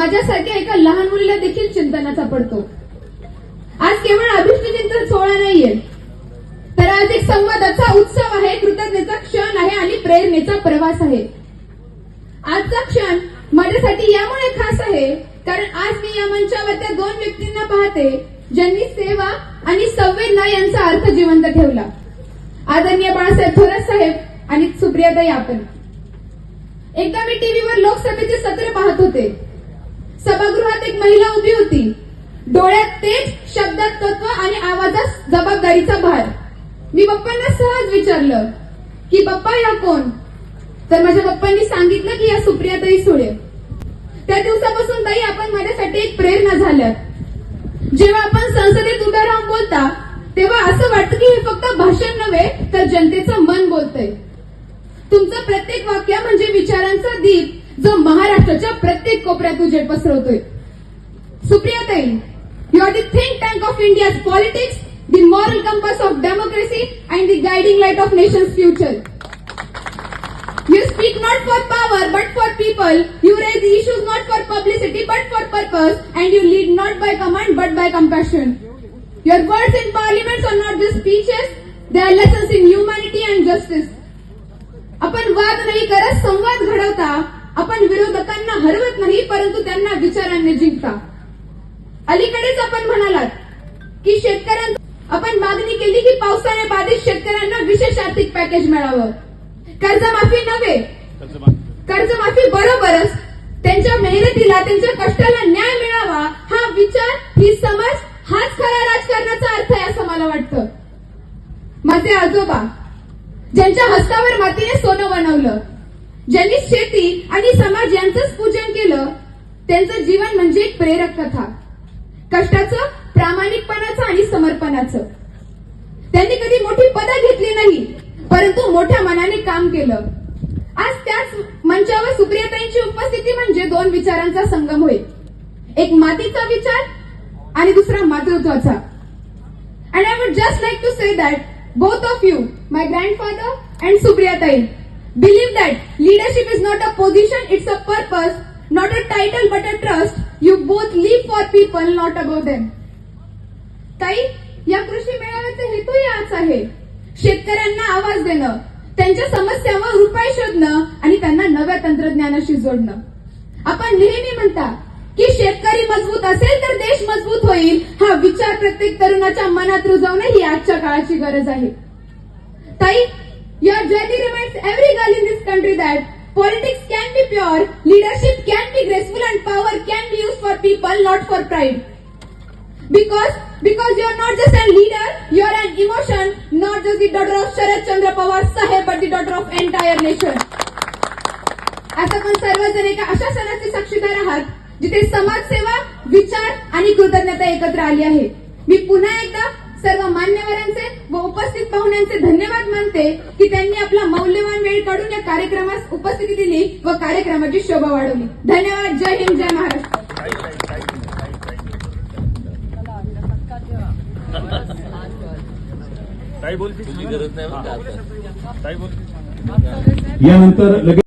माझ्यासारख्या एका लहान मुलीला देखील चिंतनाचा पडतो. आज केवळ अभिष्टचिंतन सोहळा नाहीये. तर आज एक संवादाचा उत्सव आहे कृतज्ञतेचा क्षण आहे आणि प्रेरणेचा प्रवास आहे. आजचा क्षण माझ्यासाठी यामुळे खास आहे कारण आज मी या मंचावर त्या दोन व्यक्तींना पाहते ज्यांनी सेवा आणि संवेदना यांचा अर्थ जिवंत ठेवला. आदरणीय बाळासाहेब थोरात साहेब आणि सुप्रियाताई आपण. एकदा मी टीव्हीवर लोकसभेचे सत्र पाहत होते. सभागृहात एक महिला उभी होती. डोळ्यात तेज शब्दात तत्व आणि आवाजात जबाबदारीचा भार. मी बाप्पांना सहज विचारलं की बाप्पा या कोण? तर माझ्या बाप्पांनी सांगितलं की या सुप्रिया ताई सुळे. त्या दिवसापासून ताई आपण माझ्यासाठी एक प्रेरणा झाल्या. जेव्हा आपण संसदेत उभ्या राहून बोलता तेव्हा असं वाटतं की हे फक्त भाषण नव्हे तर जनतेचं मन बोलतंय. तुमचं प्रत्येक वाक्य म्हणजे विचारांचा दीप जो महाराष्ट्राच्या प्रत्येक कोपऱ्यात उजेड पसरवतोय. Supriyatai, you are the think tank of India's politics, the moral compass of democracy and the guiding light of nation's future. You speak not for power but for people. You raise issues not for publicity but for purpose. And you lead not by command but by compassion. Your words in parliaments are not just speeches, they are lessons in humanity and justice. आपण वाद नाही करत संवाद घडवता आपण विरोधकांना हरवत नाही परंतु त्यांना विचारांनी जिंकता अलीकडेच आपण म्हणालात की शेतकऱ्यांना आपण मागणी केली की पावसाने बाधित शेतकऱ्यांना विशेष आर्थिक पॅकेज मिळावं. कर्जमाफी नव्हे. कर्जमाफी बरोबरच त्यांच्या मेहनतीला त्यांच्या कष्टाला न्याय मिळावा हा विचार ही समज हाच खरा राजकारणाचा अर्थ आहे असं मला वाटतं. माझे आजोबा ज्यांच्या हस्तावर मातीने सोनं बनवलं ज्यांनी शेती आणि समाज यांचंच पूजन केलं त्यांचं जीवन म्हणजे एक प्रेरक कथा. कष्टाचं प्रामाणिकपणाचं आणि समर्पणाचं. त्यांनी कधी मोठी पदं घेतली नाही परंतु मोठ्या मनाने काम केलं. आज त्याच मंचावर सुप्रियाताईंची उपस्थिती म्हणजे दोन विचारांचा संगम होईल एक मातीचा विचार आणि दुसरा मातृत्वाचा. And I would just like to say that both of you my grandfather and Supriyatai believe that leadership is not a position it's a purpose not a title but a trust you both live for people not about them Tai या कृषी मेळाव्याचा हेतू याच आहे. शेतकऱ्यांना आवाज देणं त्यांच्या समस्यांवर उपाय शोधणं आणि त्यांना नव्या तंत्रज्ञानाशी जोडणं. आपण नेहमी म्हणता की शेतकरी मजबूत असेल तर देश मजबूत होईल हा विचार प्रत्येक तरुणाच्या मनात रुजवणं ही आजच्या काळाची गरज आहे. Tai your journey remind every girl in this country that politics can be pure leadership can be graceful people, not for not for pride because because you are not just a leader you are an emotion not just the daughter of Sharad Chandra Pawar Saheb but the daughter of entire nation. आज आपण सर्वजण एका अशा सणाचे साक्षीदार आहात जिथे समाजसेवा विचार आणि कृतज्ञता एकत्र आली आहे. मी पुन्हा एकदा सर्व मान्यवरांचे व उपस्थित पाहुण्यांचे धन्यवाद मानते की त्यांनी आपला मौल्यवान वेळ काढून या कार्यक्रमास उपस्थिती दिली व कार्यक्रमाची शोभा वाढवली. धन्यवाद. जय हिंद जय महाराष्ट्र. काय बोलते गरज नाही यानंतर लगेच